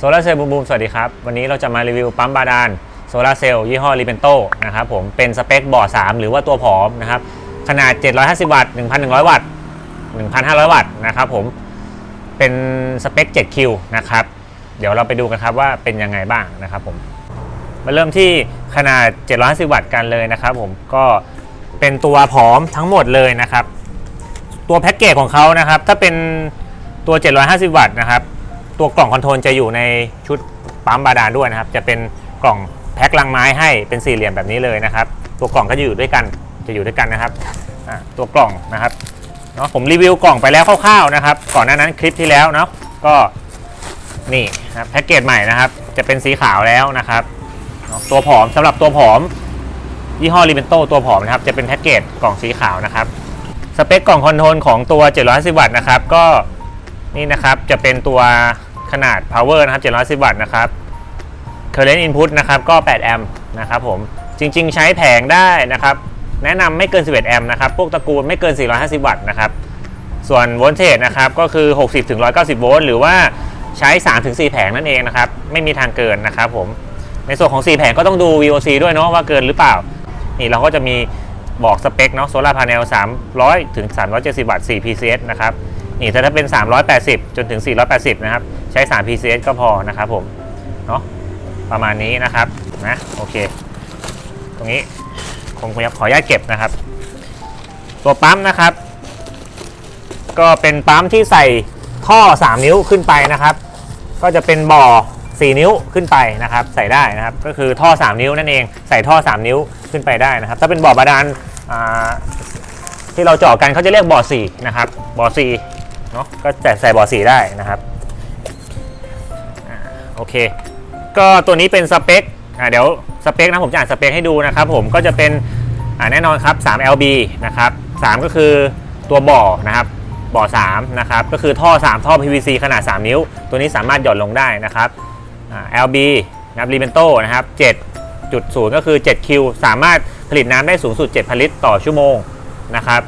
โซลาร์เซลล์บูมบูมสวัสดีครับ วันนี้เราจะมารีวิวปั๊มบาดาลโซลาร์เซลล์ยี่ห้อริเบนโตนะครับผมเป็นสเปคบ่อ 3 หรือว่าตัวผอมนะครับ ขนาด 750 วัตต์ 1,100 วัตต์ 1,500 วัตต์นะครับผมเป็นสเปค7คิวนะครับ เดี๋ยวเราไปดูกันครับว่าเป็นยังไงบ้างนะครับผมมาเริ่มที่ขนาด 750 วัตต์กันเลยนะครับผมก็เป็นตัวผอมทั้งหมดเลยนะครับ ตัวแพ็กเกจของเขานะครับ ถ้าเป็นตัว 750 วัตต์นะครับ ตัวกล่องคอนโทรลจะอยู่ในชุดปั๊มบาดาลด้วยนะครับ จะเป็นกล่องแพ็คลังไม้ให้เป็นสี่เหลี่ยมแบบนี้เลยนะครับ ตัวกล่องก็จะอยู่ด้วยกันจะอยู่ด้วยกันนะครับตัวกล่องนะครับเนาะผมรีวิวกล่องไปแล้วคร่าวๆนะครับ ก่อนหน้านั้นคลิปที่แล้วเนาะก็นี่นะครับแพ็กเกจใหม่นะครับ จะเป็นสีขาวแล้วนะครับ ตัวผอมสำหรับตัวผอม ยี่ห้อริเบนโตตัวผอมนะครับ จะเป็นแพ็กเกจกล่องสีขาวนะครับ สเปคกล่องคอนโทรลของตัว 750 วัตต์นะครับ ก็นี่นะครับจะเป็นตัว ขนาด power นะครับ 710 วัตต์นะครับ current input นะครับก็ 8 แอมป์นะครับผม จริง ๆ ใช้แผงได้นะครับ แนะนำไม่เกิน 11 แอมป์นะครับ พวกตระกูลไม่เกิน 450 วัตต์นะครับ ส่วนโวลเทจนะครับก็คือ 60ถึง190 โวลต์หรือว่าใช้3ถึง4แผงนั่นเองนะครับ ไม่มีทางเกินนะครับผม ในส่วนของ 4 แผงก็ต้องดู VOC ด้วยเนาะว่าเกินหรือเปล่า นี่เราก็จะมีบอกสเปคเนาะโซลาร์พาเนล300 ถึง 370 วัตต์ 4 PCS นะครับ นี่ถ้าเป็น 380 จนถึง 480 นะครับ ใช้3 PCS ก็พอนะครับผมเนาะประมาณนี้นะครับนะโอเค ตรงนี้คงขออนุญาตเก็บนะครับ ตัวปั๊มนะครับ ก็เป็นปั๊มที่ใส่ท่อ 3 นิ้วขึ้นไปนะครับ ก็จะเป็นบ่อ 4 นิ้วขึ้นไปนะครับ ใส่ได้นะครับ ก็คือท่อ 3 นิ้วนั่นเอง ใส่ท่อ 3 นิ้วขึ้นไปได้นะครับ ถ้าเป็นบ่อบาดาลอ่าที่เราเจาะกันเขาจะเรียกบ่อ4นะครับบ่อ4เนาะก็จะใส่บ่อ4ได้นะครับ โอเค ก็ตัวนี้เป็นสเปคอ่าเดี๋ยวสเปคนะผมจะอ่านสเปคให้ดูนะครับผมก็จะเป็นอ่าแน่นอนครับ 3 LB นะครับ3ก็คือตัวบ่อนะครับบ่อ3นะครับก็คือท่อ 3 ท่อ PVC ขนาด 3 นิ้ว ตัวนี้สามารถหย่อนลงได้นะครับอ่า LB นะครับ r i b e n t o นะครับ7.0 ก็คือ 7Q สามารถผลิตน้ำได้สูงสุด 7,000 ลิตรต่อชั่วโมงนะครับ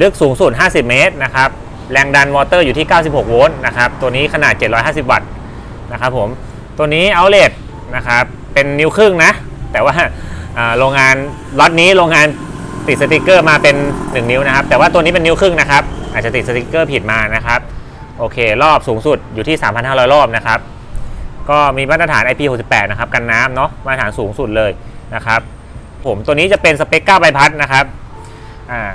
ลึกสูงสุด 50 เมตรนะครับแรงดันมอเตอร์อยู่ที่ 96 โวลต์นะครับตัวนี้ขนาด 750 วัตต์ นะครับผมตัวนี้เอาเล t นะครับเป็นนิ้วครึ่งนะ แต่ว่าโรงงานล็อตนี้โรงงานติดสติกเกอร์มาเป็น 1 นิ้วนะครับ แต่ว่าตัวนี้เป็นนิ้วครึ่งนะครับ อาจจะติดสติกเกอร์ผิดมานะครับโอเค รอบสูงสุดอยู่ที่ 3,500 รอบนะครับ ก็มีมาตรฐาน IP68 นะครับ กันน้ำเนาะมาตรฐานสูงสุดเลยนะครับผมตัวนี้จะเป็นสเปค9ใบพัดนะครับอ่า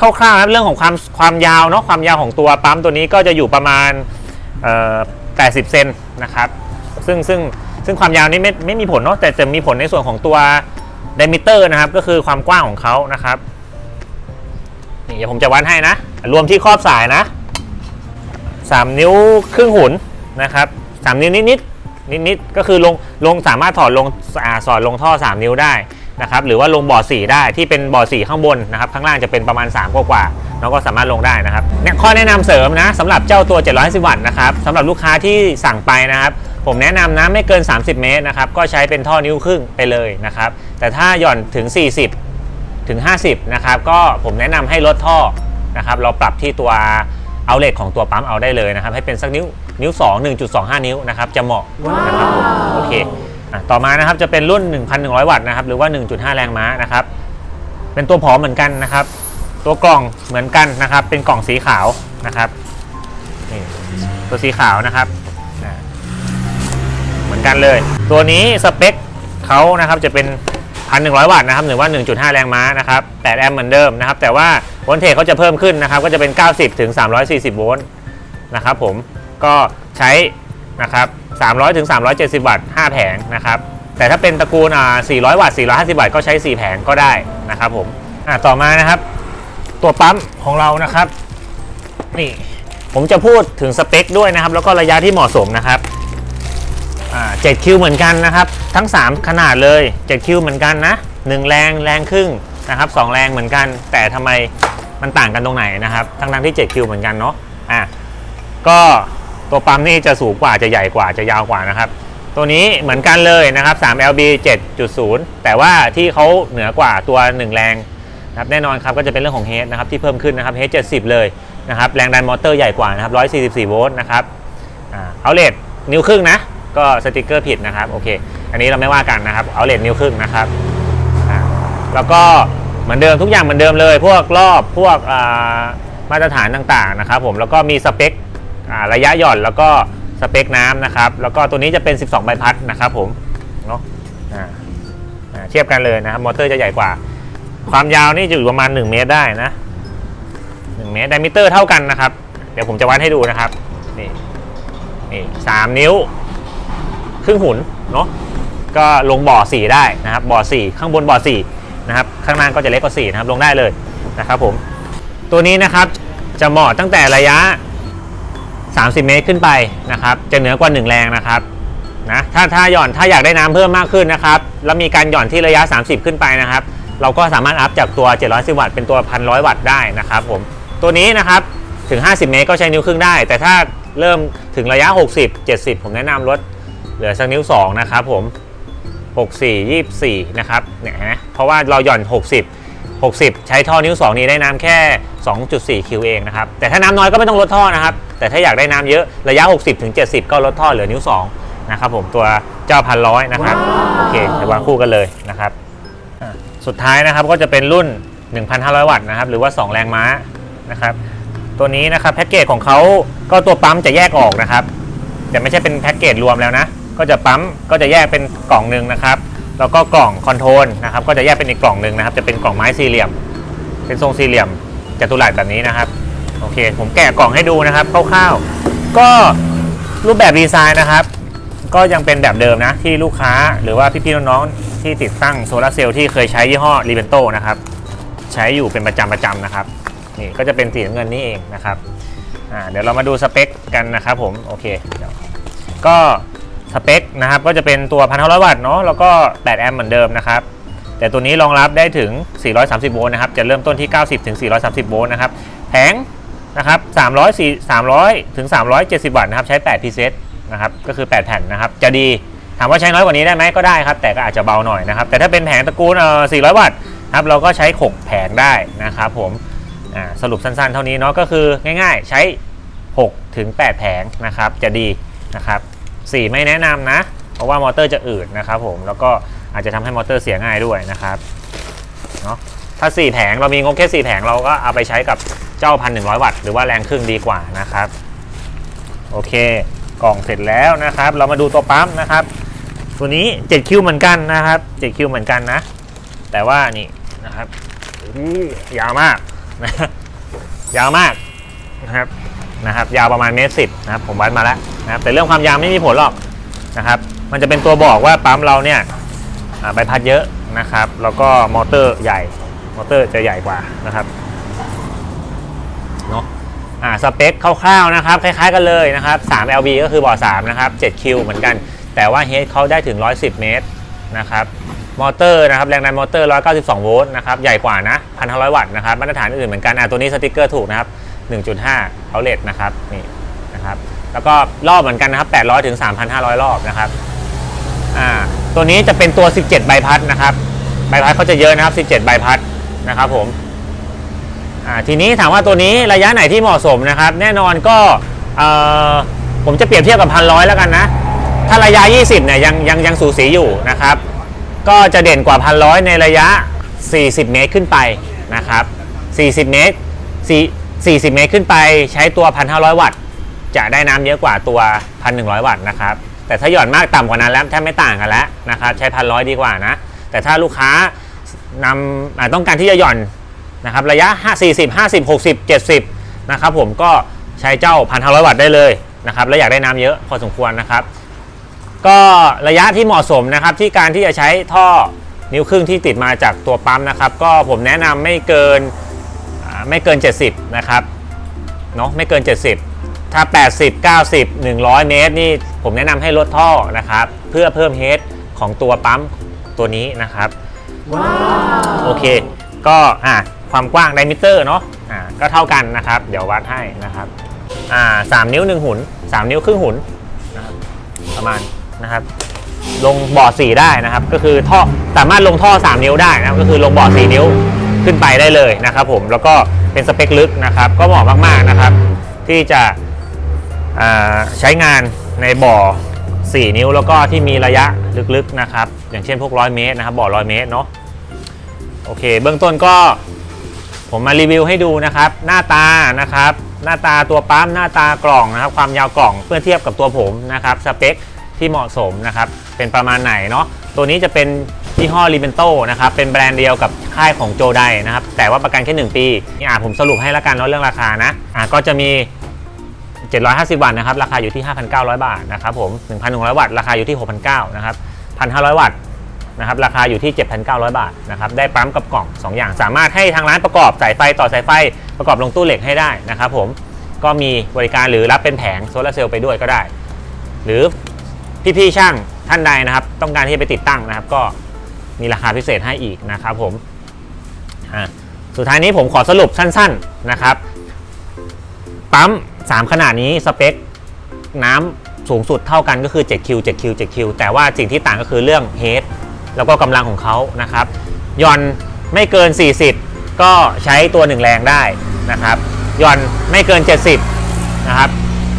คร่าวๆนะครับเรื่องของความความยาวเนาะความยาวของตัวปั๊มตัวนี้ก็จะอยู่ประมาณ 80 เซนนะครับ ซึ่งซึ่งซึ่งความยาวนี้ไม่ไม่มีผลเนาะแต่จะมีผลในส่วนของตัวไดมิเตอร์นะครับ ก็คือความกว้างของเขานะครับนี่เดี๋ยวผมจะวัดให้นะ รวมที่ครอบสายนะ 3 นิ้วครึ่งหุ่นนะครับ 3 นิ้วนิดนิดนิดนิดก็คือลงลงสามารถถอดลงอาสอดลงท่อ 3 นิ้วได้นะครับ หรือว่าลงบ่อ4ได้ที่เป็นบ่อ4ข้างบนนะครับ ข้างล่างจะเป็นประมาณ 3 กว่ากว่า ๆเราก็สามารถลงได้นะครับเนี่ยข้อแนะนำเสริมนะสำหรับเจ้าตัว 750 วัตต์นะครับสำหรับลูกค้าที่สั่งไปนะครับ ผมแนะนำนะไม่เกิน 30 เมตรนะครับก็ใช้เป็นท่อนิ้วครึ่งไปเลยนะครับแต่ถ้าหย่อนถึง 40 ถึง 50 นะครับก็ผมแนะนำให้ลดท่อนะครับเราปรับที่ตัวเอาเล t ของตัวปั๊มเอาได้เลยนะครับ ให้เป็นสักนิ้วนิ้ว 2 1.25 นิ้วนะครับจะเหมาะนะครับผมโอเคอะต่อมานะครับจะเป็นรุ่น 1,100 วัตต์นะครับหรือว่า 1.5 แรงม้านะครับเป็นตัวผอมเหมือนกันนะครับ ตัวกล่องเหมือนกันนะครับ เป็นกล่องสีขาวนะครับนี่ตัวสีขาวนะครับเหมือนกันเลย ตัวนี้สเปคเขานะครับจะเป็น 1,100 วัตต์นะครับหรือว่า 1.5 แรงม้านะครับ8แอมป์เหมือนเดิมนะครับ แต่ว่าโวลเทจเขาจะเพิ่มขึ้นนะครับ ก็จะเป็น 90ถึง340 โวลต์นะครับผมก็ใช้นะครับ300ถึง370 วัตต์ 5 แผงนะครับแต่ถ้าเป็นตระกูลอ่า400 วัตต์ 450 วัตต์ก็ใช้ 4 แผงก็ได้นะครับผมอะต่อมานะครับ ตัวปั๊มของเรานะครับ นี่ผมจะพูดถึงสเปคด้วยนะครับ แล้วก็ระยะที่เหมาะสมนะครับอ่า7คิวเหมือนกันนะครับ ทั้ง 3 ขนาดเลย7คิวเหมือนกันนะ1แรงแรงครึ่งนะครับ2แรงเหมือนกัน แต่ทำไมมันต่างกันตรงไหนนะครับ ทั้งทั้งที่7คิวเหมือนกันเนาะอะก็ตัวปั๊มนี่จะสูงกว่าจะใหญ่กว่าจะยาวกว่านะครับ ตัวนี้เหมือนกันเลยนะครับ3 LB 7.0 แต่ว่าที่เขาเหนือกว่าตัว 1 แรง นะครับแน่นอนครับก็จะเป็นเรื่องของเฮดนะครับที่เพิ่มขึ้นนะครับเฮด70เลยนะครับแรงดันมอเตอร์ใหญ่กว่านะครับ144โวลต์นะครับเอาเลทนิ้วครึ่งนะก็สติกเกอร์ผิดนะครับโอเคอันนี้เราไม่ว่ากันนะครับเอาเลทนิ้วครึ่งนะครับแล้วก็เหมือนเดิมทุกอย่างเหมือนเดิมเลย พวกรอบพวกมาตรฐานต่างๆนะครับผมแล้วก็มีสเปคระยะหย่อนแล้วก็สเปคน้ำนะครับแล้วก็ตัวนี้จะเป็น 12 ใบพัดนะครับผมเนาะอ่าอ่าเทียบกันเลยนะครับมอเตอร์จะใหญ่กว่า ความยาวนี่จะอยู่ประมาณ 1 เมตรได้นะ1เมตรไดมิเตอร์เท่ากันนะครับ เดี๋ยวผมจะวัดให้ดูนะครับ นี่นี่สามนิ้ว ครึ่งหุ่นเนาะก็ลงบ่อ 4 ได้นะครับ บ่อ 4 ข้างบนบ่อ 4 นะครับ ข้างล่างก็จะเล็กกว่า 4 นะครับ ลงได้เลยนะครับผม ตัวนี้นะครับจะเหมาะตั้งแต่ระยะ 30 เมตรขึ้นไปนะครับ จะเหนือกว่า 1 แรงนะครับนะถ้าถ้าหย่อนถ้าอยากได้น้ำเพิ่มมากขึ้นนะครับ แล้วมีการหย่อนที่ระยะ 30 ขึ้นไปนะครับ เราก็สามารถอัพจากตัว 710 วัตต์เป็นตัว 1,100 วัตต์ได้นะครับผม ตัวนี้นะครับถึง 50 เมตรก็ใช้นิ้วครึ่งได้ แต่ถ้าเริ่มถึงระยะ 60 70 ผมแนะนำลดเหลือสักนิ้ว 2 นะครับผม 64 24 นะครับเนี่ยเห็นไหมเพราะว่าเราหย่อน 60 60 ใช้ท่อนิ้ว 2 นี้ได้น้ำแค่ 2.4 คิวเองนะครับ แต่ถ้าน้ำน้อยก็ไม่ต้องลดท่อนะครับ แต่ถ้าอยากได้น้ำเยอะระยะ 60ถึง70 ก็ลดท่อเหลือนิ้ว 2 นะครับผมตัวเจ้าพันร้อยนะครับ โอเคเดี๋ยววางคู่กันเลยนะครับอะ สุดท้ายนะครับก็จะเป็นรุ่น 1,500 วัตต์นะครับหรือว่า 2 แรงม้านะครับตัวนี้นะครับแพ็กเกจของเขาก็ตัวปั๊มจะแยกออกนะครับแต่ไม่ใช่เป็นแพ็กเกจรวมแล้วนะ ก็จะปั๊มก็จะแยกเป็นกล่องหนึ่งนะครับแล้วก็กล่องคอนโทรลนะครับก็จะแยกเป็นอีกกล่องหนึ่งนะครับ จะเป็นกล่องไม้สี่เหลี่ยม เป็นทรงสี่เหลี่ยมจัตุรัสแบบนี้นะครับโอเค ผมแกะกล่องให้ดูนะครับคร่าวๆก็รูปแบบดีไซน์นะครับ ก็ยังเป็นแบบเดิมนะที่ลูกค้าหรือว่าพี่ๆน้องๆที่ติดตั้งโซลาเซลล์ที่เคยใช้ยี่ห้อรีเวนโตนะครับใช้อยู่เป็นประจำประจำนะครับนี่ก็จะเป็นสีเงินนี่เองนะครับเดี๋ยวเรามาดูสเปคกันนะครับผมโอเคก็สเปคนะครับก็จะเป็นตัว 1,500 วัตต์เนาะแล้วก็ 8 แอมป์เหมือนเดิมนะครับแต่ตัวนี้รองรับได้ถึง 430 โวลต์นะครับ จะเริ่มต้นที่ 90 ถึง 430 โวลต์นะครับ แผงนะครับ 300 4 300 ถึง 370 วัตต์นะครับ ใช้8พีเซต นะครับก็คือ 8 แผ่นนะครับจะดีถามว่าใช้น้อยกว่านี้ได้ไหมก็ได้ครับ แต่ก็อาจจะเบาหน่อยนะครับ แต่ถ้าเป็นแผงตระกูลเอ่อ400 วัตต์ครับเราก็ใช้ 6 แผงได้นะครับผมสรุปสั้นๆ เท่านี้เนาะก็คือง่ายๆ ใช้ 6 ถึง 8 แผงนะครับจะดีนะครับ4ไม่แนะนำนะ เพราะว่ามอเตอร์จะอืดนะครับผมแล้วก็อาจจะทำให้มอเตอร์เสียง่ายด้วยนะครับเนาะถ้า 4 แผงเรามีงบแค่ 4 แผงเราก็เอาไปใช้กับเจ้า 1,100 วัตต์หรือว่าแรงครึ่งดีกว่านะครับโอเค กล่องเสร็จแล้วนะครับ เรามาดูตัวปั๊มนะครับ ตัวนี้ 7 คิวเหมือนกันนะครับ 7 คิวเหมือนกันนะ แต่ว่านี่นะครับยาวมากนะยาวมากนะครับนะครับ ยาวประมาณเมตรสิบนะครับ ผมวัดมาแล้วนะครับ แต่เรื่องความยาวไม่มีผลหรอกนะครับ มันจะเป็นตัวบอกว่าปั๊มเราเนี่ยใบพัดเยอะนะครับ แล้วก็มอเตอร์ใหญ่ มอเตอร์จะใหญ่กว่านะครับ อ่าสเปคคร่าวๆนะครับคล้ายๆกันเลยนะครับ3 LB ก็คือบ่อ3นะครับ7 Q เหมือนกัน แต่ว่าเฮดเขาได้ถึง 110 เมตรนะครับมอเตอร์นะครับแรงดันมอเตอร์ 192 โวลต์นะครับใหญ่กว่านะ 1,500 วัตต์นะครับมาตรฐานอื่นเหมือนกันอะตัวนี้สติกเกอร์ถูกนะครับ 1.5เอาเลทนะครับนี่นะครับแล้วก็รอบเหมือนกันนะครับ 800 ถึง 3,500 รอบนะครับอ่าตัวนี้จะเป็นตัว 17 ใบพัดนะครับใบพัดเขาจะเยอะนะครับ 17 ใบพัดนะครับผม ทีนี้ถามว่าตัวนี้ระยะไหนที่เหมาะสมนะครับ แน่นอนก็ผมจะเปรียบเทียบกับพันร้อยแล้วกันนะ ถ้าระยะ 20เนี่ยยังยังยังสูสีอยู่นะครับ ก็จะเด่นกว่าพันร้อยในระยะ 40 เมตรขึ้นไปนะครับ 40 เมตร40 เมตรขึ้นไปใช้ตัว 1,500 วัตต์ จะได้น้ำเยอะกว่าตัว 1,100 วัตต์นะครับ แต่ถ้าหย่อนมากต่ำกว่านั้นแล้วแทบไม่ต่างกันแล้วนะครับ ใช้พันร้อยดีกว่านะ แต่ถ้าลูกค้านำต้องการที่จะหย่อน นะครับระยะ5 40 50 60 70 นะครับผมก็ใช้เจ้า 1,500 วัตต์ได้เลยนะครับและอยากได้น้ำเยอะพอสมควรนะครับ ก็ระยะที่เหมาะสมนะครับที่การที่จะใช้ท่อนิ้วครึ่งที่ติดมาจากตัวปั๊มนะครับ ก็ผมแนะนำไม่เกินอ่าไม่เกิน 70 นะครับเนาะไม่เกิน 70 ถ้า 80 90 100 เมตรนี่ผมแนะนำให้ลดท่อนะครับ เพื่อเพิ่มเฮดของตัวปั๊มตัวนี้นะครับโอเค ก็อะ ความกว้างไดมิเตอร์เนาะอ่าก็เท่ากันนะครับ เดี๋ยววัดให้นะครับอ่าสามนิ้วหนึ่งหุนสามนิ้วครึ่งหุนนะครับประมาณนะครับ ลงบ่อสี่ได้นะครับ ก็คือท่อสามารถลงท่อ 3 นิ้วได้นะครับก็คือลงบ่อ4นิ้วขึ้นไปได้เลยนะครับ ผมแล้วก็เป็นสเปคลึกนะครับ ก็เหมาะมากๆนะครับ ที่จะอ่าใช้งานในบ่อ 4 นิ้วแล้วก็ที่มีระยะลึกๆนะครับ อย่างเช่นพวก 100 เมตรนะครับบ่อ 100 เมตรเนาะโอเค เบื้องต้นก็ ผมมารีวิวให้ดูนะครับ หน้าตานะครับ หน้าตาตัวปั๊มหน้าตากล่องนะครับ ความยาวกล่องเพื่อเทียบกับตัวผมนะครับสเปคที่เหมาะสมนะครับ เป็นประมาณไหนเนาะตัวนี้จะเป็นยี่ห้อรีเบนโตนะครับ เป็นแบรนด์เดียวกับค่ายของโจไดนะครับ แต่ว่าประกันแค่ 1 ปีอ่าผมสรุปให้ล้วกันเนาะเรื่องราคานะอ่าก็จะมี 750 วัตต์นะครับ ราคาอยู่ที่ 5,900 บาทนะครับผม 1,100 วัตต์ ราคาอยู่ที่ 6,900นะครับ 1,500 วัตต์ นะครับราคาอยู่ที่ 7,900 บาทนะครับได้ปั๊มกับกล่อง 2 อย่าง สามารถให้ทางร้านประกอบสายไฟต่อสายไฟประกอบลงตู้เหล็กให้ได้นะครับผมก็มีบริการหรือรับเป็นแผงโซลาร์เซลล์ไปด้วยก็ได้ หรือพี่ๆช่างท่านใดนะครับ ต้องการที่จะไปติดตั้งนะครับ ก็มีราคาพิเศษให้อีกนะครับผมสุดท้ายนี้ผมขอสรุปสั้น ๆนะครับ ปั๊ม 3 ขนาดนี้สเปคน้ำสูงสุดเท่ากันก็คือ 7Q 7Q 7Q แต่ว่าสิ่งที่ต่างก็คือเรื่องเฮด แล้วก็กำลังของเขานะครับย่อนไม่เกิน 40 ก็ใช้ตัว 1 แรงได้นะครับย่อนไม่เกิน 70นะครับ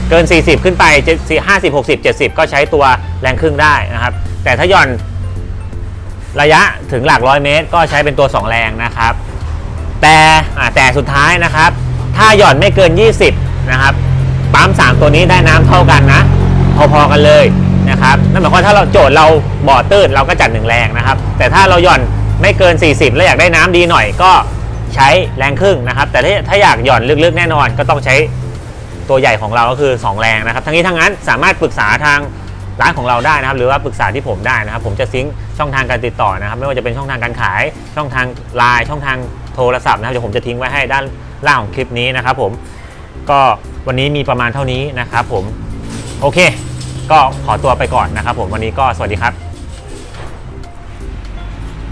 เกิน 40 ขึ้นไป50 60 70 ก็ใช้ตัวแรงครึ่งได้นะครับ แต่ถ้าย่อนระยะถึงหลักร้อยเมตร ก็ใช้เป็นตัว 2 แรงนะครับ แต่แต่สุดท้ายนะครับ ถ้าหย่อนไม่เกิน 20 นะครับ ปั๊ม 3 ตัวนี้ได้น้ำเท่ากันนะ พอๆกันเลย นะครับนั่นหมายความว่าถ้าเราโจทย์เราบ่อตื้นเราก็จัดหนึ่งแรงนะครับ แต่ถ้าเราหย่อนไม่เกิน 40 แล้วอยากได้น้ำดีหน่อยก็ใช้แรงครึ่งนะครับ แต่ถ้าอยากหย่อนลึกๆแน่นอน ก็ต้องใช้ตัวใหญ่ของเราก็คือ 2 แรงนะครับ ทั้งนี้ทั้งนั้นสามารถปรึกษาทางร้านของเราได้นะครับ หรือว่าปรึกษาที่ผมได้นะครับ ผมจะซิงช่องทางการติดต่อนะครับ ไม่ว่าจะเป็นช่องทางการขายช่องทางไลน์ช่องทางโทรศัพท์นะครับเดี๋ยวผมจะทิ้งไว้ให้ด้านล่างของคลิปนี้นะครับ ผมก็วันนี้มีประมาณเท่านี้นะครับ ผมโอเค ก็ขอตัวไปก่อนนะครับผมวันนี้ก็สวัสดีครับ